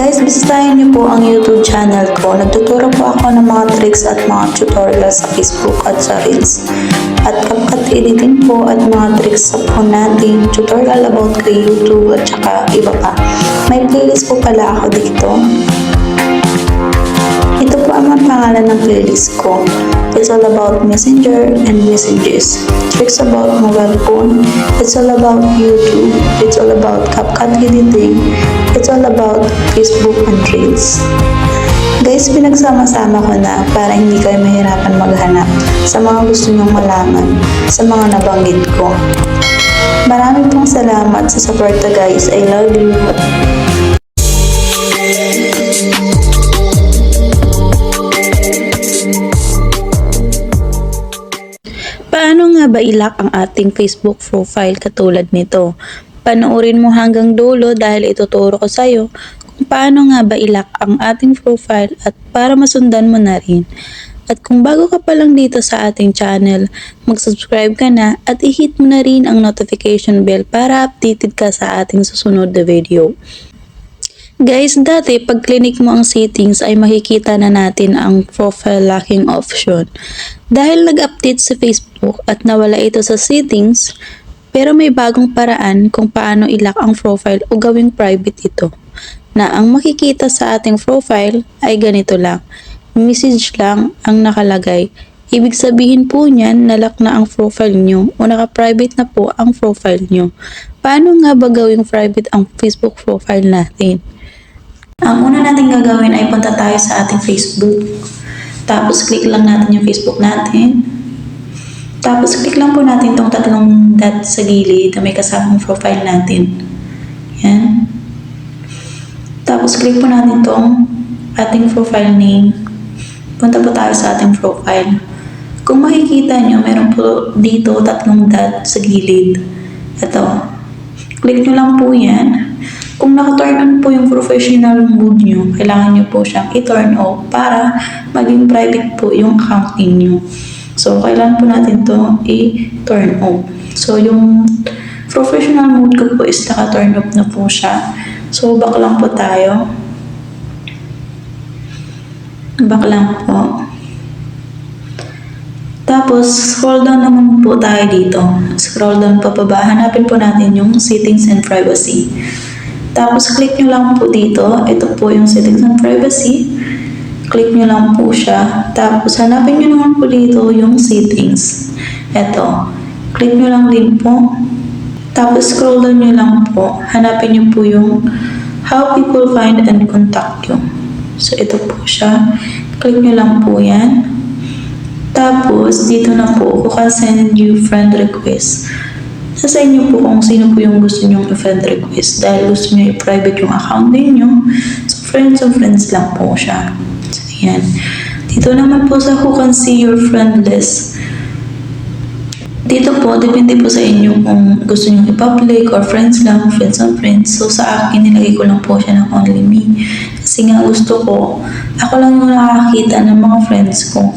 Guys, bisitahin niyo po ang YouTube channel ko. Nagtuturo po ako ng mga tricks at mga tutorials sa Facebook at sa Reels. At CapCut editing po at mga tricks sa phone natin, tutorial about kay YouTube at saka iba pa. May playlist po pala ako dito. Ito po ang pangalan ng playlist ko. It's all about messenger and messages. Tricks about mobile phone. It's all about YouTube. It's all about CapCut editing. It's all about Facebook and Reels. Guys, pinagsama-sama ko na para hindi kayo mahirapan maghanap sa mga gusto nyong malaman sa mga nabanggit ko. Maraming pong salamat sa suporta guys. I love you. Ba ilak ang ating Facebook profile katulad nito? Panoorin mo hanggang dulo dahil ituturo ko sa iyo kung paano nga ba ilak ang ating profile at para masundan mo na rin. At kung bago ka pa lang dito sa ating channel, mag-subscribe ka na at i-hit mo na rin ang notification bell para updated ka sa ating susunod na video. Guys, dati pag clinic mo ang settings ay makikita na natin ang profile locking option. Dahil nag-update sa Facebook at nawala ito sa settings, pero may bagong paraan kung paano ilock ang profile o gawing private ito. Na ang makikita sa ating profile ay ganito lang. Message lang ang nakalagay. Ibig sabihin po niyan na lock na ang profile nyo o naka-private na po ang profile nyo. Paano nga ba gawing private ang Facebook profile natin? Ang una natin gagawin ay punta tayo sa ating Facebook. Tapos click lang natin yung Facebook natin. Tapos click lang po natin tong tatlong dot sa gilid na may kasamang profile natin. Yan. Tapos click po natin tong ating profile name. Punta po tayo sa ating profile. Kung makikita nyo, meron po dito tatlong dot sa gilid. Ito. Click nyo lang po yan. Kung naka-turn on po yung professional mode nyo, kailangan nyo po siyang i-turn off para maging private po yung account ninyo. So, kailangan po natin to i-turn off. So, yung professional mode ko po is naka-turn off na po siya. So, back lang po tayo. Back lang po. Tapos, scroll down naman po tayo dito. Scroll down pa baba. Hanapin po natin yung settings and privacy. Tapos, click nyo lang po dito. Ito po yung settings and privacy. Click nyo lang po siya. Tapos, hanapin nyo naman po dito yung settings. Ito. Click nyo lang din po. Tapos, scroll down nyo lang po. Hanapin nyo po yung how people find and contact you. So, ito po siya. Click nyo lang po yan. Tapos, dito na po, who send you friend request. Nasa inyo po kung sino po yung gusto nyong i-friend request. Dahil gusto nyo i-private yung account ninyo. So, friends of friends lang po siya. Yan. Dito naman po sa who can see your friend list. Dito po, depende po sa inyo kung gusto nyo i-public or friends lang, friends of friends. So, sa akin, nilagay ko lang po siya ng only me. Kasi nga gusto ko, ako lang yung nakakita ng mga friends ko.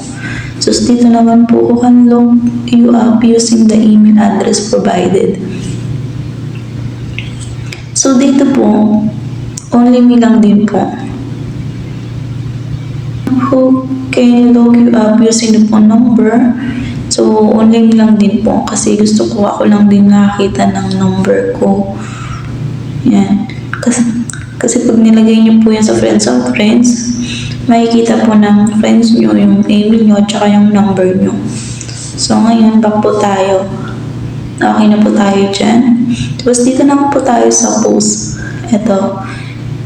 So, dito naman po, who can look you up using the email address provided. So, dito po, only me lang din po. Who can look you up using the phone number. So, only me lang din po. Kasi gusto ko ako lang din nakakita ng number ko. Yan. Kasi, kasi pag nilagay niyo po yan sa friends of friends, makikita po ng friends nyo yung email nyo at saka yung number nyo. So, ngayon, back po tayo. Okay na po tayo dyan. Tapos, dito naman po tayo sa post. Ito.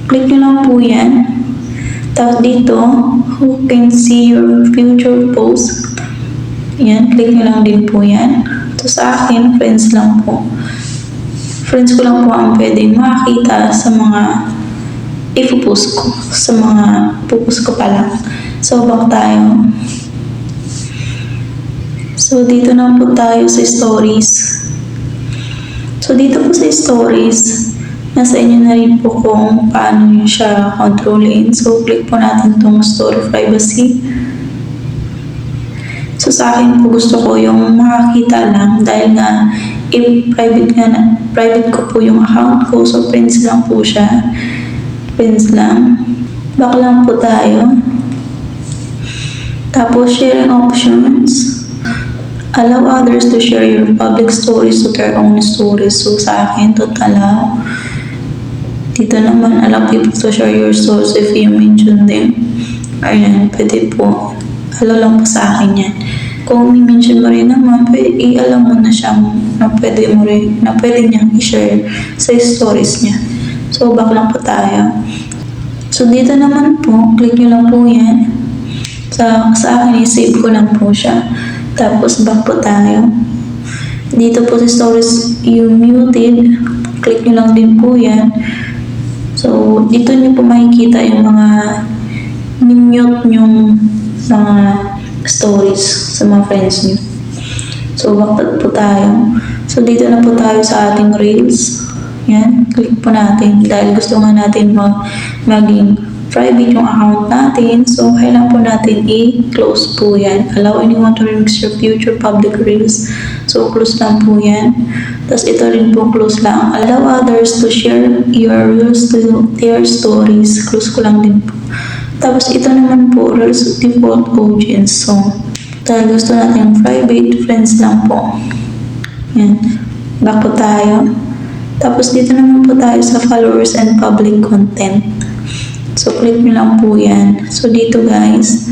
Click nyo lang po yan. Tapos dito, who can see your future post. Yan, click nyo lang din po yan. Tapos sa akin, friends lang po. Friends ko lang po ang pwedeng makakita sa mga ipupost ko. Sa mga pupost ko pa lang. So, back tayo. So, dito na po tayo sa stories. So, dito po sa stories, nasa inyo na rin po kung paano nyo siya kontrolin. So, click po natin itong story privacy. So, sa akin po gusto ko yung makakita lang dahil nga i-private nga na, private ko po yung account ko. So, friends lang po siya. Friends lang. Back lang po tayo. Tapos, sharing options. Allow others to share your public stories to their own stories. So, sa akin, total allow. Dito naman, allow people to share your stories if you mention them. Ayan, pwede po. Allow lang po sa akin yan. Kung i-mention mo rin naman, pwede, i-allow mo na siya na pwede mo rin, na pwede niyang i-share sa stories niya. So, back lang po tayo. So, dito naman po, click nyo lang po yan. Sa, sa akin, i-save ko lang po siya. Tapos, back po tayo. Dito po sa stories, you muted. Click nyo lang din po yan. So, dito nyo po makikita yung mga minute yung mga stories sa mga friends nyo. So, back po tayo. So, dito na po tayo sa ating reels. Yan, click po natin dahil gusto nga natin mag maging private yung account natin. So, kailangan po natin i-close po yan. Allow anyone to remix your future public reels. So, close lang po yan. Tapos, ito rin po close lang. Allow others to share your reels to their stories. Close ko lang din po. Tapos, ito naman po, reels default audience. So, dahil gusto natin private friends lang po. Yan. Back po tayo. Tapos dito naman po tayo sa followers and public content. So click nyo lang po yan. So dito guys,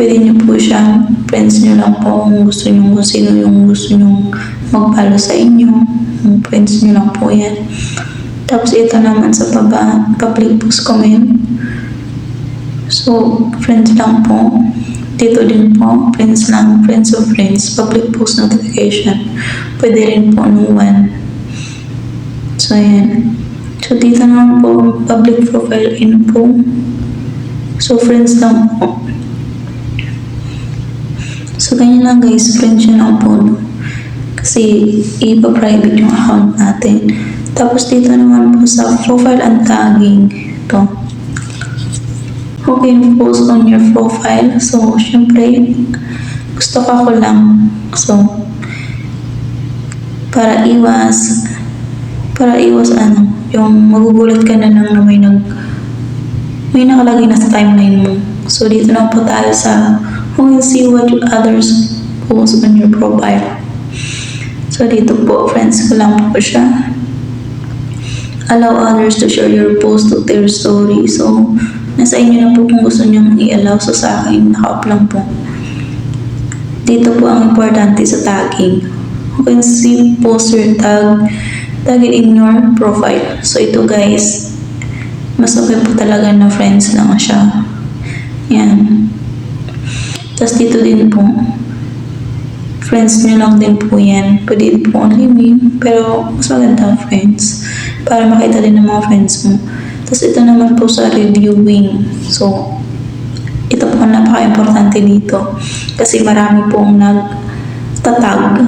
pwede nyo po siyang friends nyo lang po kung gusto nyo kung sino yung gusto nyo mag-follow sa inyo. Friends nyo lang po yan. Tapos ito naman sa baba, public post comment. So, friends lang po. Dito din po, friends lang, friends of friends, public post notification. Pwede rin po no one. So, ayan. So, dito naman po, public profile info. So, friends lang po. So, ganyan lang guys, friends yun lang po. Kasi, ipa-private yung account natin. Tapos, dito naman po sa profile and tagging. Ito. Who can post on your profile? So, syempre, gusto ko lang. So, para iwas para iwas ano, yung magugulat ka na lang na may nag may nakalagay na sa timeline mo. So, dito na po tayo sa who will see what others post on your profile. So, dito po, friends ko lang po siya. Allow others to share your post to their story. So, nasa inyo na po kung gusto nyo i-allow. So, sa akin, naka-up lang po. Dito po ang importante sa tagging. You can see post your tag it in your profile. So, ito guys, mas okay po talaga na friends lang siya. Yan. Tapos dito din po, friends nyo lang din po yan. Pwede din po me, pero mas maganda friends. Para makita din ng mga friends mo. Tapos ito naman po sa reviewing. So, ito po napaka-importante dito. Kasi marami pong nagtatag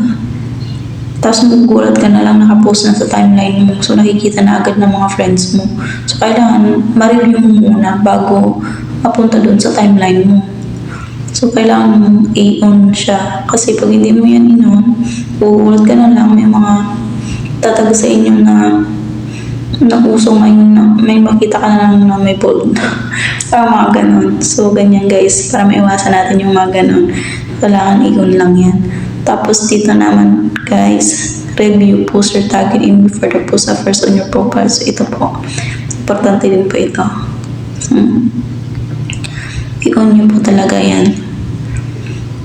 tapos magugulat ka na lang nakapost na sa timeline mo. So nakikita na agad ng mga friends mo. So kailangan ma-review mo muna bago mapunta dun sa timeline mo. So kailangan mong i-on siya. Kasi pag hindi mo yan in-on, magugulat ka na lang may mga tatag sa inyo na nauso ngayon na may makita ka na lang na may bold. Parang mga ganon. So, ganyan guys. Para maiwasan natin yung mga ganon. Kailangan i-on lang yan. Tapos dito naman guys, review post or tag it in before the post first on your profile. So ito po, importante din po ito. Hmm. I-on nyo po talaga yan.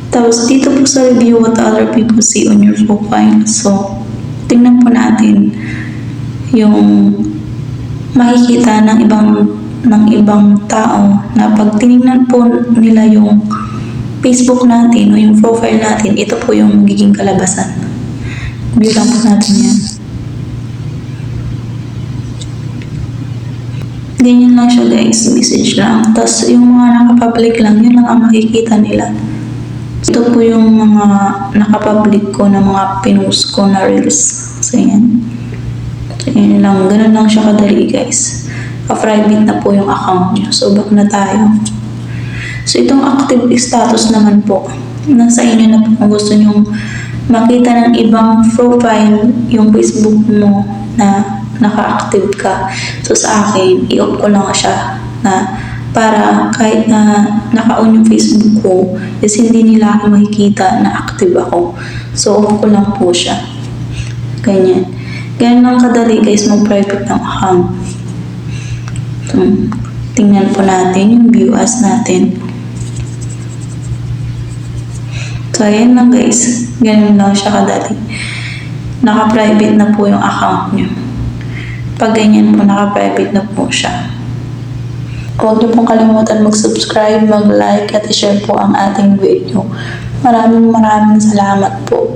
Tapos dito po sa review what other people see on your profile. So, tingnan po natin yung makikita ng ibang ng ibang tao na pag tinignan po nila yung Facebook natin o yung profile natin, ito po yung magiging kalabasan. View lang po natin yan. Ganyan lang siya guys, message lang. Tapos yung mga nakapublic lang, yun lang ang makikita nila. Ito po yung mga nakapublic ko na mga pinost ko na reels. So yan. So yan lang, ganun lang siya kadali guys. Pa-private na po yung account nyo. So back na tayo. So, itong active status naman po, nasa inyo na po kung gusto nyong makita ng ibang profile yung Facebook mo na naka-active ka. So sa akin, i-off ko lang siya na para kahit na naka-on yung Facebook ko, is hindi nila ako makikita na active ako. So off ko lang po siya. Ganyan. Ganyan lang kadali guys mag-private ng account. Hmm. Tingnan po natin yung view as natin. So, ayan lang guys. Ganun lang siya kadali. Naka-private na po yung account nyo. Pag ganyan po, naka-private na po siya. Huwag niyo pong kalimutan mag-subscribe, mag-like, at i-share po ang ating video. Maraming maraming salamat po.